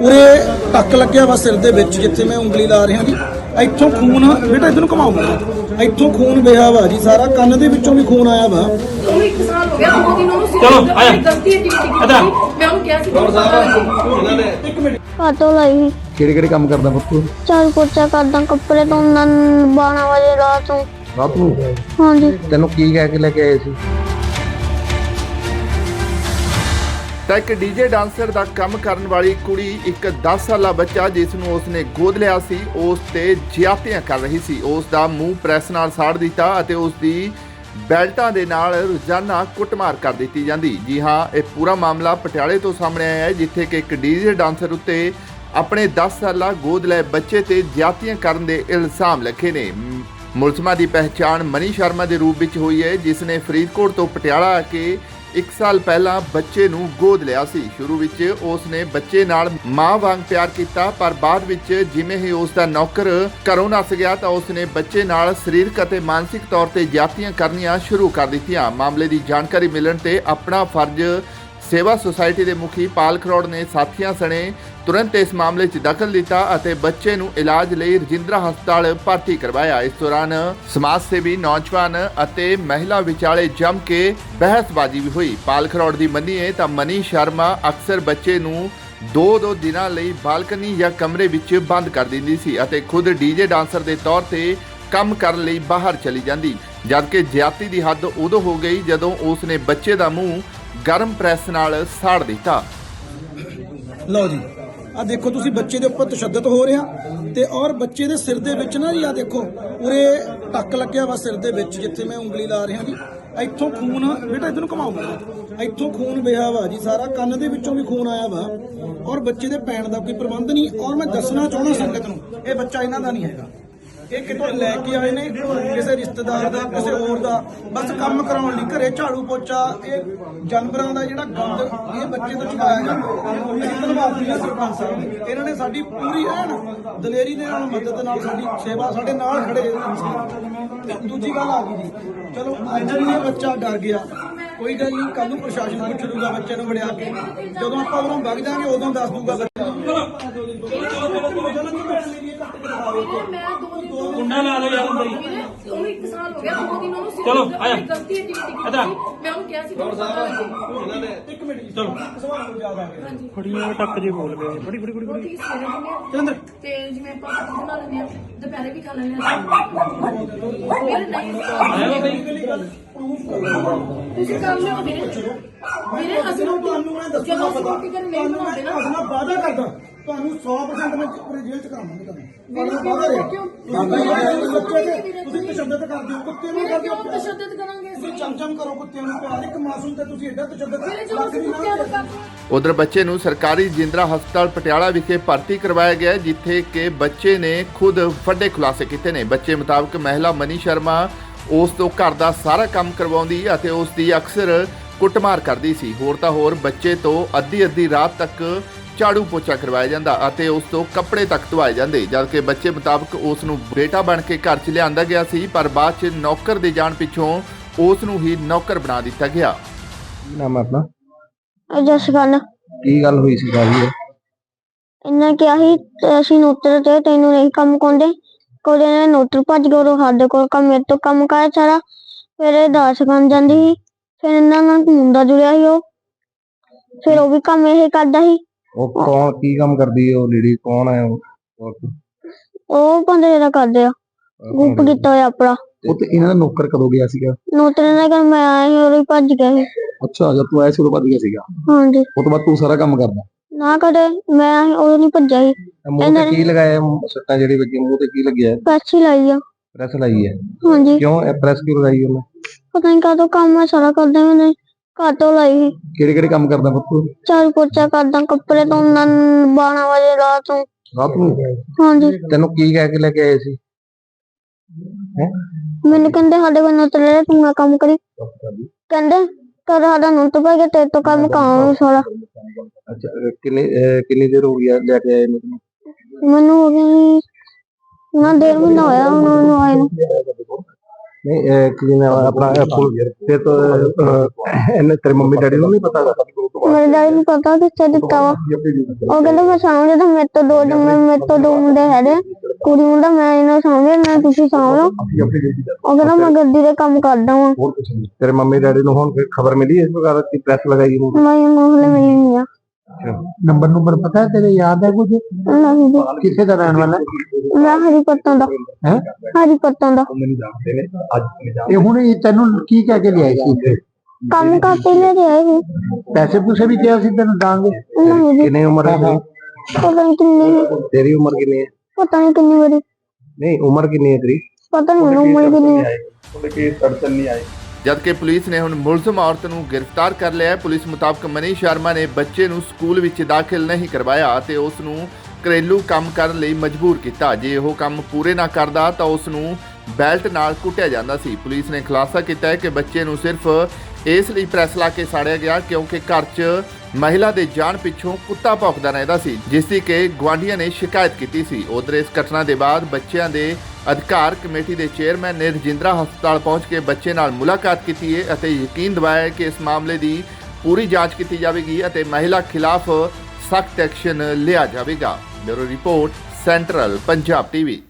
ਉਰੇ ਟੱਕ ਲੱਗਿਆ ਵਾ ਸਿਰ ਦੇ ਵਿੱਚ ਜਿੱਥੇ ਮੈਂ ਉਂਗਲੀ ਲਾ ਰਿਹਾ ਜੀ ਇੱਥੋਂ ਖੂਨ ਬੇਟਾ ਇਧਰ ਨੂੰ ਘਮਾਉਂਗਾ ਇੱਥੋਂ ਖੂਨ ਵਹਿਆ ਵਾ ਜੀ ਸਾਰਾ ਕੰਨ ਦੇ ਵਿੱਚੋਂ ਵੀ ਖੂਨ ਆਇਆ ਵਾ। ਉਹਨੂੰ ਇੱਕ ਸਾਲ ਹੋ ਗਿਆ ਦੋ ਦਿਨ ਉਹਨੂੰ ਸਿਰ ਚਲੋ, ਤੇ ਆਇਆ। ਗਲਤੀ ਹੈ ਜਿਹੜੀ ਕੀਤੀ ਇੱਧਰ। ਮੈਂ ਉਹਨੂੰ ਕਿਹਾ ਸੀ ਕੌਣ ਸਾਹਿਬ ਕਾਟੋ ਲਈ ਕਿਹੜੇ ਕਿਹੜੇ ਕੰਮ ਕਰਦਾ ਪੁੱਤ ਚਾਰ ਪੋਚਾ ਕਰਦਾ ਕੱਪੜੇ ਧੋਂਦਾ 12 ਵਜੇ ਰਾਤ ਨੂੰ। ਰਾਤ ਨੂੰ? ਹਾਂਜੀ। ਤੈਨੂੰ ਕੀ ਕਹਿ ਕੇ ਲੈ ਕੇ ਆਏ ਸੀ? ਤਾਂ ਇੱਕ ਡੀਜੇ ਡਾਂਸਰ ਦਾ ਕੰਮ ਕਰਨ ਵਾਲੀ ਕੁੜੀ ਇੱਕ 10 ਸਾਲਾ ਬੱਚਾ ਜਿਸ ਨੂੰ ਉਸਨੇ ਗੋਦ ਲਿਆ ਸੀ, ਉਸ ਤੇ ਜ਼ਿਆਦਤੀਆਂ ਕਰ ਰਹੀ ਸੀ। ਉਸ ਦਾ ਮੂੰਹ ਪ੍ਰੈਸ ਨਾਲ ਸਾੜ ਦਿੱਤਾ ਅਤੇ ਉਸ ਦੀ ਬੈਲਟਾਂ ਦੇ ਨਾਲ ਰੋਜ਼ਾਨਾ ਕੁੱਟਮਾਰ ਕਰ ਦਿੱਤੀ ਜਾਂਦੀ। ਜੀ ਹਾਂ, ਇਹ ਪੂਰਾ ਮਾਮਲਾ ਪਟਿਆਲੇ ਤੋਂ ਸਾਹਮਣੇ ਆਇਆ ਹੈ, ਜਿੱਥੇ ਕਿ ਇੱਕ ਡੀਜੇ ਡਾਂਸਰ ਉੱਤੇ ਆਪਣੇ 10 ਸਾਲਾ ਗੋਦ ਲਏ ਬੱਚੇ ਤੇ ਜ਼ਿਆਤੀਆਂ ਕਰਨ ਦੇ ਇਲਜ਼ਾਮ ਲੱਗੇ ਨੇ। ਮੁਲਜ਼ਮਾਂ ਦੀ ਪਹਿਚਾਣ ਮਨੀ ਸ਼ਰਮਾ ਦੇ ਰੂਪ ਵਿੱਚ ਹੋਈ ਹੈ, ਜਿਸ ਨੇ ਫਰੀਦਕੋਟ ਤੋਂ ਪਟਿਆਲਾ ਆ ਕੇ ਇੱਕ ਸਾਲ ਪਹਿਲਾਂ ਬੱਚੇ ਨੂੰ ਗੋਦ ਲਿਆ ਸੀ। ਸ਼ੁਰੂ ਵਿੱਚ ਉਸ ਨੇ ਬੱਚੇ ਨਾਲ ਮਾਂ ਵਾਂਗ ਪਿਆਰ ਕੀਤਾ, ਪਰ ਬਾਅਦ ਵਿੱਚ ਜਿਵੇਂ ਹੀ ਉਸ ਦਾ ਨੌਕਰ ਘਰੋਂ ਨੱਸ ਗਿਆ, ਤਾਂ ਉਸ ਨੇ ਬੱਚੇ ਨਾਲ ਸਰੀਰਕ ਅਤੇ ਮਾਨਸਿਕ ਤੌਰ ਤੇ ਜਾਤੀਆਂ ਕਰਨੀਆਂ ਸ਼ੁਰੂ ਕਰ ਦਿੱਤੀਆਂ। ਮਾਮਲੇ ਦੀ ਜਾਣਕਾਰੀ ਮਿਲਣ ਤੇ ਆਪਣਾ ਫਰਜ਼ ਸੇਵਾ ਸੁਸਾਇਟੀ ਦੇ ਮੁਖੀ ਪਾਲ ਖਰੋੜ ਨੇ ਸਾਥੀਆਂ ਸਣੇ ਤੁਰੰਤ ਇਸ ਮਾਮਲੇ 'ਚ ਦਖਲ ਲਿੱਤਾ ਅਤੇ ਬੱਚੇ ਨੂੰ ਇਲਾਜ ਲਈ ਰਜਿੰਦਰਾ ਹਸਪਤਾਲ ਭਰਤੀ ਕਰਵਾਇਆ। ਇਸ ਦੌਰਾਨ ਸਮਾਜ ਸੇਵੀ, ਨੌਜਵਾਨ ਅਤੇ ਮਹਿਲਾ ਵਿਚਾਲੇ ਜੰਮ ਕੇ ਬਹਿਸਬਾਜ਼ੀ ਵੀ ਹੋਈ। ਪਾਲ ਖਰੋੜ ਦੀ ਮੰਨੀਏ ਤਾਂ ਮਨੀ ਸ਼ਰਮਾ ਅਕਸਰ ਬੱਚੇ ਨੂੰ ਦੋ ਦੋ ਦਿਨਾਂ ਲਈ ਬਾਲਕਨੀ ਜਾਂ ਕਮਰੇ ਵਿੱਚ ਬੰਦ ਕਰ ਦਿੰਦੀ ਸੀ ਅਤੇ ਖੁਦ ਡੀਜੇ ਡਾਂਸਰ ਦੇ ਤੌਰ ਤੇ ਕੰਮ ਕਰਨ ਲਈ ਬਾਹਰ ਚਲੀ ਜਾਂਦੀ। ਜਦਕਿ ਜਿਆਤੀ ਦੀ ਹੱਦ ਉਦੋਂ ਹੋ ਗਈ ਜਦੋਂ ਉਸ ਨੇ ਬੱਚੇ ਦਾ ਮੂੰਹ ਗਰਮ ਪ੍ਰੈਸ ਨਾਲ ਸਾੜ ਦਿੱਤਾ। ਲਓ ਜੀ ਆ ਦੇਖੋ ਤੁਸੀਂ ਬੱਚੇ ਦੇ ਉੱਪਰ ਤਸ਼ੱਦਦ ਹੋ ਰਿਹਾ ਤੇ ਔਰ ਬੱਚੇ ਦੇ ਸਿਰ ਦੇ ਵਿੱਚ ਨਾ ਜੀ ਆ ਦੇਖੋ, ਉਰੇ ਟੱਕ ਲੱਗਿਆ ਵਾ ਸਿਰ ਦੇ ਵਿੱਚ ਜਿੱਥੇ ਮੈਂ ਉਂਗਲੀ ਲਾ ਰਿਹਾ ਜੀ। ਇੱਥੋਂ ਖੂਨ, ਬੇਟਾ ਇਧਰ ਨੂੰ ਘਮਾਉਂਗਾ ਇੱਥੋਂ ਖੂਨ ਵਹਿਆ ਵਾ ਜੀ, ਸਾਰਾ ਕੰਨ ਦੇ ਵਿੱਚੋਂ ਵੀ ਖੂਨ ਆਇਆ ਵਾ। ਔਰ ਬੱਚੇ ਦੇ ਪੈਣ ਦਾ ਕੋਈ ਪ੍ਰਬੰਧ ਨਹੀਂ। ਔਰ ਮੈਂ ਦੱਸਣਾ ਚਾਹੁੰਦਾ ਸੰਗਤ ਨੂੰ, ਇਹ ਬੱਚਾ ਇਹਨਾਂ ਦਾ ਨਹੀਂ ਹੈਗਾ। ਇਹ ਕਿਤੋਂ ਲੈ ਕੇ ਆਏ ਨੇ ਕਿਸੇ ਰਿਸ਼ਤੇਦਾਰ ਦਾ ਕਿਸੇ ਹੋਰ ਦਾ ਬਸ ਕੰਮ ਕਰਾਉਣ ਲਈ ਘਰੇ ਝਾੜੂ ਪੋਚਾ ਇਹ ਜਾਨਵਰਾਂ ਦਾ ਜਿਹੜਾ ਗੰਦ ਇਹ ਬੱਚੇ ਤੋਂ ਚੁਕਾਇਆ ਜਾਂਦਾ ਅਸੀਂ ਧੰਨਵਾਦ ਦੀ ਸਰਪੰਚ ਸਾਹਿਬ ਇਹਨਾਂ ਨੇ ਸਾਡੀ ਪੂਰੀ ਐਨ ਦਲੇਰੀ ਦੇ ਨਾਲ ਮਦਦ ਨਾਲ ਸਾਡੀ ਸੇਵਾ ਸਾਡੇ ਨਾਲ ਖੜੇ ਇਨਸਾਨ ਦੂਜੀ ਗੱਲ ਆ ਗਈ ਜੀ ਚਲੋ ਅੱਜ ਵੀ ਇਹ ਬੱਚਾ ਡਰ ਗਿਆ ਕੋਈ ਗੱਲ ਨਹੀਂ ਕੱਲ ਨੂੰ ਪ੍ਰਸ਼ਾਸਨ ਪੁੱਛ ਲੂਗਾ ਬੱਚੇ ਨੂੰ ਵੜਿਆ ਕੇ ਜਦੋਂ ਆਪਾਂ ਉਹਨੂੰ ਵਗ ਜਾਾਂਗੇ ਉਦੋਂ ਦੱਸ ਦੂਗਾ ਬੱਚਾ ਮੈਂ ਦੋ ਦਿਨ ਕੁੰਡਾ ਲਾ ਲਓ ਯਾਰ ਅੰਦਰ ਹੀ ਵੀਰੇ, ਉਹਨੂੰ ਇੱਕ ਸਾਲ ਹੋ ਗਿਆ ਦੋ ਦਿਨ ਉਹਨੂੰ ਸਿਰ ਚਲੋ, ਤੇ ਆਇਆ। ਗਲਤੀ ਹੈ ਜਿਹੜੀ ਕੀਤੀ ਇੱਧਰ। ਮੈਂ ਉਹਨੂੰ ਕਿਹਾ ਸੀ ਕੌਣ ਸਾਹਿਬ ਇੱਕ ਮਿੰਟ ਜੀ। ਚਲੋ। ਸਵਾਲ ਨੂੰ ਯਾਦ ਆ ਗਿਆ। ਫੜੀਆਂ ਟੱਕ ਜੇ ਬੋਲ ਗਏ। ਬੜੀ ਬੜੀ ਬੜੀ ਰੋਟੀ ਸਵੇਰੇ ਦਿੰਦੇ ਆ ਚੰਦਰ ਤੇ ਜਿਵੇਂ ਆਪਾਂ ਰੋਟੀ ਬਣਾ ਲੈਂਦੇ ਆ ਦੁਪਹਿਰੇ ਵੀ ਖਾ ਲੈਂਦੇ ਆ ਵੀਰੇ ਨਹੀਂ ਆਇਆ ਬਈ ਤੁਸੀਂ ਕੰਮ ਲਿਓ ਵੀਰੇ। ਵੀਰੇ ਅਸੀਂ ਤੁਹਾਨੂੰ ਤੁਹਾਨੂੰ ਮੈਂ ਦੱਸਣਾ ਜਦੋਂ ਅਸੀਂ ਪਤਾ। ਰੋਟੀ ਘਰੇ ਨਹੀਂ ਤੁਹਾਨੂੰ ਮੈਂ ਬਣਾਉਂਦੇ ਨਾ। ਆਪਣਾ ਵਾਅਦਾ ਕਰਦਾ। ਤੁਹਾਨੂੰ 100% ਮੈਂ ਪੂਰੇ ਜੇਲ੍ਹ ਚ ਕਰਾਵਾਂਗਾ ਤੁਹਾਨੂੰ ਵੀਰੇ, ਤੁਹਾਨੂੰ ਵਾਅਦਾ ਰਿਹਾ ਕਿਉਂ? ਤੁਸੀਂ ਬੱਚੇ ਦੇ ਵੀਰੇ, ਤੁਸੀਂ ਤਸ਼ੱਦਦ ਕਰਦੇ ਹੋ ਕੁੱਤੇ ਨੂੰ ਵੀਰੇ ਕਰਦੇ ਕਿਉਂ ਹੋ ਤਸ਼ੱਦਦ ਕਰਾਂਗੇ ਤੁਸੀਂ ਅਸੀਂ? ਚਮਚਮ ਕਰੋ ਕੁੱਤਿਆਂ ਨੂੰ ਪਿਆਰ ਇੱਕ ਮਾਸੂਮ ਤੇ ਤੁਸੀਂ ਐਡਾ ਤਸ਼ੱਦਦ ਵੀਰੇ ਜਦੋਂ ਲੱਖ ਅਸੀਂ ਦੀ ਨਾ ਕੁੱਤਿਆਂ ਨੂੰ ਕਰ ਉਧਰ ਬੱਚੇ ਨੂੰ ਸਰਕਾਰੀ ਜਿੰਦਰਾ ਹਸਪਤਾਲ ਪਟਿਆਲਾ ਵਿਖੇ ਭਰਤੀ ਕਰਵਾਇਆ ਗਿਆ ਜਿੱਥੇ ਕਿ ਬੱਚੇ ਨੇ ਖੁਦ ਵੱਡੇ ਖੁਲਾਸੇ ਕੀਤੇ ਨੇ। ਬੱਚੇ ਮੁਤਾਬਕ ਮਹਿਲਾ ਮਨੀ ਸ਼ਰਮਾ ਉਸ ਤੋਂ ਘਰ ਦਾ ਸਾਰਾ ਕੰਮ ਕਰਵਾਉਂਦੀ ਅਤੇ ਉਸ ਦੀ ਅਕਸਰ ਕੁੱਟਮਾਰ ਕਰਦੀ ਸੀ। ਹੋਰ ਤਾਂ ਹੋਰ ਬੱਚੇ ਤੋਂ ਅੱਧੀ ਅੱਧੀ ਰਾਤ ਤੱਕ ਝਾੜੂ ਪੋਚਾ ਕਰਵਾਇਆ ਜਾਂਦਾ ਅਤੇ ਉਸ ਤੋਂ ਕੱਪੜੇ ਤੱਕ ਧੁਆਏ ਜਾਂਦੇ ਜਦਕਿ ਬੱਚੇ ਮੁਤਾਬਕ ਉਸ ਨੂੰ ਬੇਟਾ ਬਣ ਕੇ ਘਰ 'ਚ ਲਿਆਂਦਾ ਗਿਆ ਸੀ ਪਰ ਬਾਅਦ 'ਚ ਨੌਕਰ ਦੇ ਜਾਣ ਪਿੱਛੋਂ ਉਸ ਨੂੰ ਹੀ ਨੌਕਰ ਬਣਾ ਦਿੱਤਾ ਗਿਆ। ਕੀ ਨਾਮ ਹੈ ਆਪਣਾ? ਜਸ ਗੱਲ ਕੀ ਗੱਲ ਹੋਈ ਸੀ ਸਾਰੀ ਇਹ? ਇਹਨਾਂ ਕਿਹਾ ਸੀ ਤੇ ਅਸੀਂ ਨੋਟਰ ਤੇ ਤੈਨੂੰ ਨਹੀਂ ਕੰਮ ਕੋਂਦੇ ਕੋਲੇ ਨੇ ਨੋਟਰ ਭੱਜ ਗਏ ਉਹ ਸਾਡੇ ਕੋਲ ਕੰਮ ਮੇਰੇ ਤੋਂ ਕੰਮ ਕਰਾਇਆ ਸਾਰਾ। ਫਿਰ ਇਹ ਦਾਸ ਬਣ ਜਾਂਦੀ ਸੀ। ਫਿਰ ਇਹਨਾਂ ਨਾਲ ਮੁੰਡਾ ਜੁੜਿਆ ਸੀ ਉਹ। ਫਿਰ ਉਹ ਵੀ ਕੰਮ ਇਹ ਕਰਦਾ ਸੀ। ਉਹ ਕੌਣ ਕੀ ਕੰਮ ਕਰਦੀ ਹੈ ਉਹ ਲੇਡੀ ਕੌਣ ਹੈ ਉਹ? ਔਰਤ? ਉਹ ਬੰਦੇ ਦਾ ਕਰਦੇ ਆ। ਗੁੱਪ ਕੀਤਾ ਹੋਇਆ ਆਪਣਾ। ਉਹ ਤੇ ਇਹਨਾਂ ਦਾ ਨੌਕਰ ਕਦੋਂ ਗਿਆ ਸੀਗਾ? ਨੋਟਰ ਨੇ ਕਰ ਮੈਂ ਆਇਆ ਸੀ ਉਹ ਵੀ ਭੱਜ ਗਿਆ ਸੀ। ਅੱਛਾ ਜਦ ਤੂੰ ਆਇਆ ਸੀ ਉਦੋਂ ਵੱਧ ਗਿਆ ਸੀਗਾ? ਹਾਂਜੀ। ਉਹ ਤੋਂ ਬਾਅਦ ਤੂੰ ਸਾਰਾ ਕੰਮ ਕਰਦਾ? ਨਾ ਕਰੇ ਮੈਂ ਉਹ ਨਹੀਂ ਭੱਜਿਆ ਸੀ। ਇਹ ਮੂੰਹ ਇਹਨਾਂ ਤੇ ਨੇ- ਕੀ ਲਗਾਇਆ ਹੈ? ਸੱਟਾਂ ਜਿਹੜੀ ਵੱਜੀਆਂ ਮੂੰਹ ਤੇ ਕੀ ਲੱਗਿਆ? ਪੈਸੇ ਹੀ ਲਾਈ ਆ। ਪ੍ਰੈਸ ਲਾਈ ਹੈ ਹਾਂਜੀ। ਕਿਉਂ ਇਹ ਪ੍ਰੈਸ ਕਿਉਂ ਲਗਾਈ ਉਹਨੇ? ਪਤਾ ਨਹੀਂ ਕਾਹਤੋਂ ਕੰਮ ਸਾਰਾ ਕਰਦਾ ਮੈਨੇ ਕਾਟੋ ਲਾਈ? ਸੀ ਕਿਹੜੇ ਕਿਹੜੇ ਕੰਮ ਕਰਦਾ ਪੁੱਤ? ਚਾਰ ਪੋਚਾ ਕਰਦਾ ਕੱਪੜੇ ਧੋਂਦਾ 12 ਵਜੇ ਰਾਤ ਨੂੰ। ਰਾਤ ਨੂੰ? ਹਾਂਜੀ। ਤੈਨੂੰ ਕੀ ਕਹਿ ਕੇ ਲੈ ਕੇ ਆਏ ਸੀ? ਹੈ? ਮੈਨੂੰ ਕਹਿੰਦੇ ਸਾਡੇ ਕੋਲ ਨੋਟ ਲੈ ਲੈ, ਤੂੰ ਨਾ ਕੰਮ ਕਰੀ। ਕਹਿੰਦੇ ਕਰ ਸਾਡਾ ਨੋਟ ਪੈ ਗਿਆ ਤੇਰੇ ਤੋਂ ਕੰਮ ਕਾਉਂ ਸਾਰਾ। ਅੱਛਾ ਅਹ ਕਿੰਨੀ ਅਹ ਕਿੰਨੀ ਦੇਰ ਹੋ ਗਈ ਆ ਲੈ ਕੇ ਆਏ ਨੂੰ? ਤੈਨੂੰ? ਮੈਨੂੰ ਹੋ ਗਈ ਨਾ ਡੇਢ ਮਹੀਨਾ ਹੋਇਆ ਉਹਨੂੰ ਆਏ ਨੂੰ। ਨਹੀਂ ਇਹ ਕੀ ਨਾਮ ਹੈ ਆਪਣਾ ਇਹ ਫੁੱਲ ਤੇ ਤਾਂ ਅਹ, ਇਹਨੇ ਤੇਰੇ ਮੰਮੀ ਡੈਡੀ ਨੂੰ ਨਹੀਂ ਪਤਾ? ਮੇਰੇ ਡੈਡੀ ਨੂੰ ਪਤਾ ਕਿੱਥੇ ਦਿੱਤਾ ਵਾ। ਉਹ ਕਹਿੰਦੇ ਮੈਂ ਸਾਂਭਦੇ ਤਾਂ ਮੇਰੇ ਤੋਂ ਦੋ ਜਣੇ ਮੇਰੇ ਤੋਂ ਦੋ ਮੁੰਡੇ ਹੈਗੇ ਕੁੜੀ ਮੁੰਡਾ ਮੈਂ ਇਹਨਾਂ ਸਾਂਭੇ ਮੈਂ ਤੁਸੀਂ ਉਹ ਕਹਿੰਦਾ ਮੈਂ ਗੱਡੀ ਦੇ ਕੰਮ ਕਰਦਾ ਵਾਂ। ਤੇਰੇ ਮੰਮੀ ਡੈਡੀ ਨੂੰ ਹੁਣ ਖਬਰ ਮਿਲੀ ਇਸ ਪ੍ਰਕਾਰ ਦੀ ਪ੍ਰੈਸ ਲਗਾਈ ਨੂੰ ਮੈਂ ਮੋਹਲੇ ਮਿਲੀ ਨਹੀਂ ਆ। ਨੰਬਰ ਨੰਬਰ ਪਤਾ ਹੈ ਤੇਰੇ ਯਾਦ ਹੈ ਕੁਝ? ਨਹੀਂ ਜੀ। ਕਿੱਥੇ ਦਾ ਰਹਿਣ ਵਾਲਾ ਮੈਂ ਹਰੀ ਪੱਤੋਂ ਦਾ। ਹੈ ਹਰੀ ਪੱਤੋਂ ਦਾ ਇਹ ਹੁਣ ਇਹ ਤੈਨੂੰ ਕੀ ਕਹਿ ਕੇ ਲਿਆਈ ਸੀ ਇੱਥੇ? ਕੰਮ ਕਰਕੇ ਲੈ ਰਿਹਾ ਸੀ। ਪੈਸੇ ਪੂਸੇ ਵੀ ਕਿਹਾ ਸੀ ਤੈਨੂੰ ਦਾਂਗੇ? ਨਹੀਂ ਜੀ। ਕਿੰਨੀ ਉਮਰ ਹੈ? ਪਤਾ ਨਹੀਂ ਕਿੰਨੀ ਸੀ, ਤੇਰੀ ਉਮਰ ਕਿੰਨੀ ਹੈ? ਪਤਾ ਨਹੀਂ ਕਿੰਨੀ ਵਾਰੀ। ਨਹੀਂ ਉਮਰ ਕਿੰਨੀ ਹੈ ਤੇਰੀ? ਪਤਾ ਨਹੀਂ ਮੈਨੂੰ ਉਮਰ ਕਿੰਨੀ ਹੈ। ਜਦਕਿ ਪੁਲਿਸ ਨੇ ਹੁਣ ਮੁਲਜ਼ਮ ਔਰਤ ਨੂੰ ਗ੍ਰਿਫਤਾਰ ਕਰ ਲਿਆ ਹੈ, ਪੁਲਿਸ ਮੁਤਾਬਕ ਮਨੀ ਸ਼ਰਮਾ ਨੇ ਬੱਚੇ ਨੂੰ ਸਕੂਲ ਵਿੱਚ ਦਾਖਲ ਨਹੀਂ ਕਰਵਾਇਆ ਅਤੇ ਉਸ ਨੂੰ ਘਰੇਲੂ ਕੰਮ ਕਰਨ ਲਈ ਮਜਬੂਰ ਕੀਤਾ। ਜੇ ਉਹ ਕੰਮ ਪੂਰੇ ਨਾ ਕਰਦਾ ਤਾਂ ਉਸ ਨੂੰ ਬੈਲਟ ਨਾਲ ਕੁੱਟਿਆ ਜਾਂਦਾ ਸੀ। ਪੁਲਿਸ ਨੇ ਖੁਲਾਸਾ ਕੀਤਾ ਹੈ ਕਿ ਬੱਚੇ ਨੂੰ ਸਿਰਫ ਇਸ ਲਈ ਪ੍ਰੈਸ ਲਾ ਕੇ ਸਾੜਿਆ ਗਿਆ ਕਿਉਂਕਿ ਘਰ 'ਚ ਮਹਿਲਾ ਦੇ ਜਾਣ ਪਿੱਛੋਂ ਕੁੱਤਾ ਭੌਂਕਦਾ ਰਹਿੰਦਾ ਸੀ, ਜਿਸ ਦੀ ਕਿ ਗੁਆਂਢੀਆਂ ਨੇ ਸ਼ਿਕਾਇਤ ਕੀਤੀ ਸੀ। ਉਧਰ ਇਸ ਘਟਨਾ ਦੇ ਬਾਅਦ ਬੱਚਿਆਂ ਦੇ ਅਧਿਕਾਰ ਕਮੇਟੀ ਦੇ ਚੇਅਰਮੈਨ ਨੇ ਰਜਿੰਦਰਾ ਹਸਪਤਾਲ ਪਹੁੰਚ ਕੇ ਬੱਚੇ ਨਾਲ ਮੁਲਾਕਾਤ ਕੀਤੀ ਹੈ ਅਤੇ ਯਕੀਨ ਦਿਵਾਇਆ ਕਿ ਇਸ ਮਾਮਲੇ ਦੀ ਪੂਰੀ ਜਾਂਚ ਕੀਤੀ ਜਾਵੇਗੀ ਅਤੇ ਮਹਿਲਾ ਖਿਲਾਫ ਸਖਤ ਐਕਸ਼ਨ ਲਿਆ ਜਾਵੇਗਾ। Bureau report, central Punjab TV.